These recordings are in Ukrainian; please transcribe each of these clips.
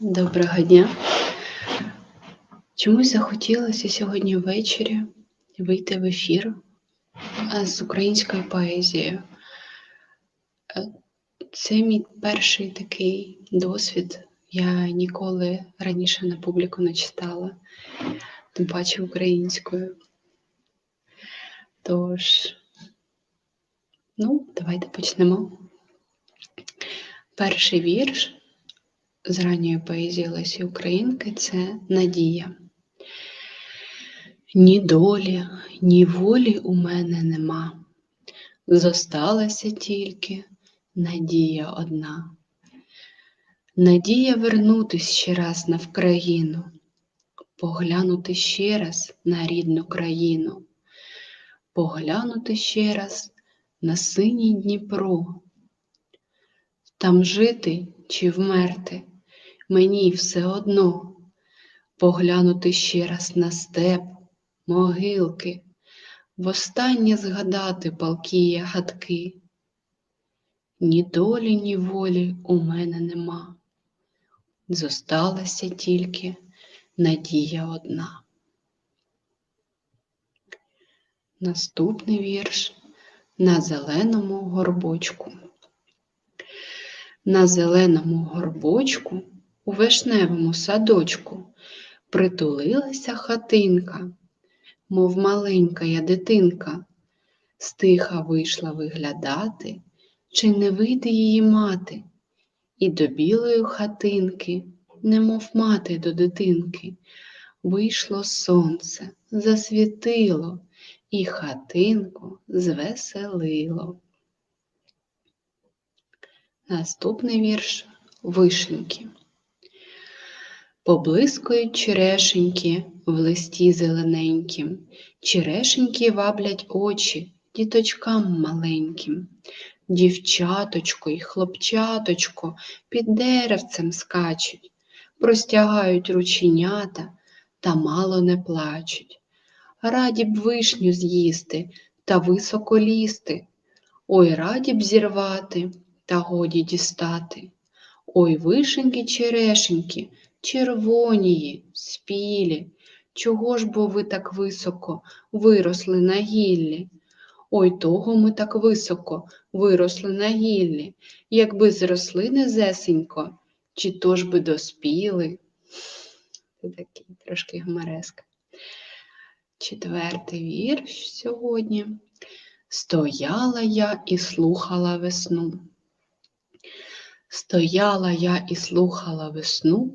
Доброго дня. Чомусь захотілося сьогодні ввечері вийти в ефір з українською поезією. Е, Це мій перший такий досвід. Я ніколи раніше на публіку не читала, тим паче українською. Тож, ну, давайте почнемо. Перший вірш з ранньої поезії Лесі Українки це Надія. Ні долі, ні волі у мене нема. Зосталася тільки надія одна. Надія вернутись ще раз на Вкраїну, поглянути ще раз на рідну країну, поглянути ще раз на синій Дніпро. Там жити чи вмерти, мені все одно поглянути ще раз на степ, могилки, востаннє згадати палкі ягодки. Ні долі, ні волі у мене нема. Зосталася тільки надія одна. Наступний вірш на зеленому горбочку. На зеленому горбочку у вишневому садочку притулилася хатинка, мов маленька я дитинка, стиха вийшла виглядати, чи не вийде її мати, і до білої хатинки, немов мати до дитинки, вийшло сонце, засвітило і хатинку звеселило. Наступний вірш вишеньки. Поблискують черешеньки в листі зелененькім, черешеньки ваблять очі діточкам маленьким. Дівчаточко й хлопчаточко під деревцем скачуть, простягають рученята та мало не плачуть. Раді б вишню з'їсти та високо лізти, ой раді б зірвати та годі дістати. Ой, вишеньки, черешеньки, червонії, спілі, чого ж бо ви так високо виросли на гіллі? Ой, того ми так високо виросли на гіллі, якби зросли низесенько, чи то ж би доспіли. Це такий трошки гумореска. Четвертий вірш сьогодні. Стояла я і слухала весну. Стояла я і слухала весну,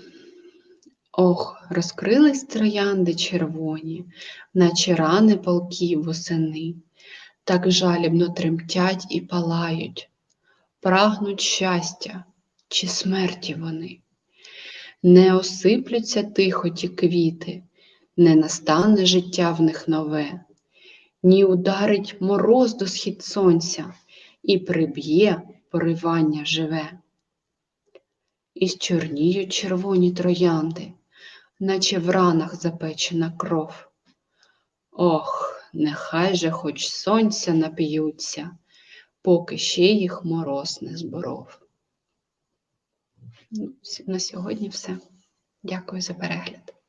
Ох, розкрились троянди червоні, наче рани полків восени, так жалібно тремтять і палають, прагнуть щастя чи смерті вони. Не осиплються тихо ті квіти, не настане життя в них нове, ні ударить мороз до схід сонця і приб'є поривання живе. І чорніють червоні троянди, наче в ранах запечена кров. Ох, нехай же хоч сонця нап'ються, поки ще їх мороз не зборов. Ну, На сьогодні все. Дякую за перегляд.